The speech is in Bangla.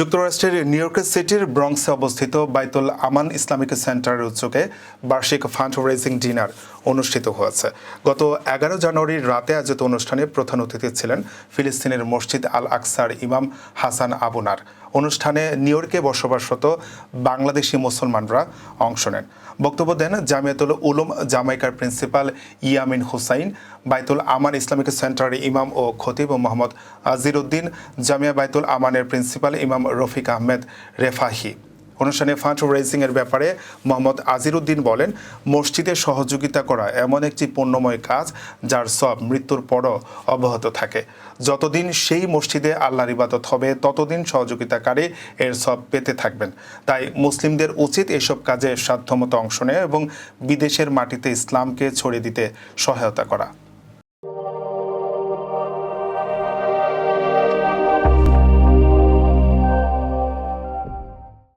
যুক্তরাষ্ট্রের নিউ ইয়র্কের সিটির ব্রংসে অবস্থিত বাইতুল আমান ইসলামিক সেন্টারের উদ্যোগে বার্ষিক ফান্ড রেজিং ডিনার অনুষ্ঠিত হয়েছে। গত এগারো জানুয়ারির রাতে আয়োজিত অনুষ্ঠানে প্রধান অতিথি ছিলেন ফিলিস্তিনের মসজিদ আল আকসার ইমাম হাসান আবুনার অনুষ্ঠানে নিউ ইয়র্কে বসবাসরত বাংলাদেশি মুসলমানরা অংশ নেন। বক্তব্য দেন জামিয়াতুল উলুম জামাইকার প্রিন্সিপাল ইয়ামিন হুসাইন, বাইতুল আমান ইসলামিক সেন্টারের ইমাম ও খতিব মোহাম্মদ আজিরউদ্দিন জামিয়া বাইতুল আমানের প্রিন্সিপাল ইমাম রফিক আহমেদ রেফাহি। অনুষ্ঠানে ফান্ড রেজিং এর ব্যাপারে মোহাম্মদ আজিরুদ্দিন বলেন, মসজিদে সহযোগিতা করা এমন একটি পণ্যময় কাজ যার সব মৃত্যুর পরও অব্যাহত থাকে। যতদিন সেই মসজিদে আল্লাহর ইবাদত হবে, ততদিন সহযোগিতাকারী এর সব পেতে থাকবেন। তাই মুসলিমদের উচিত এসব কাজে সাধ্যমতো অংশ নেয় এবং বিদেশের মাটিতে ইসলামকে ছড়িয়ে দিতে সহায়তা করা।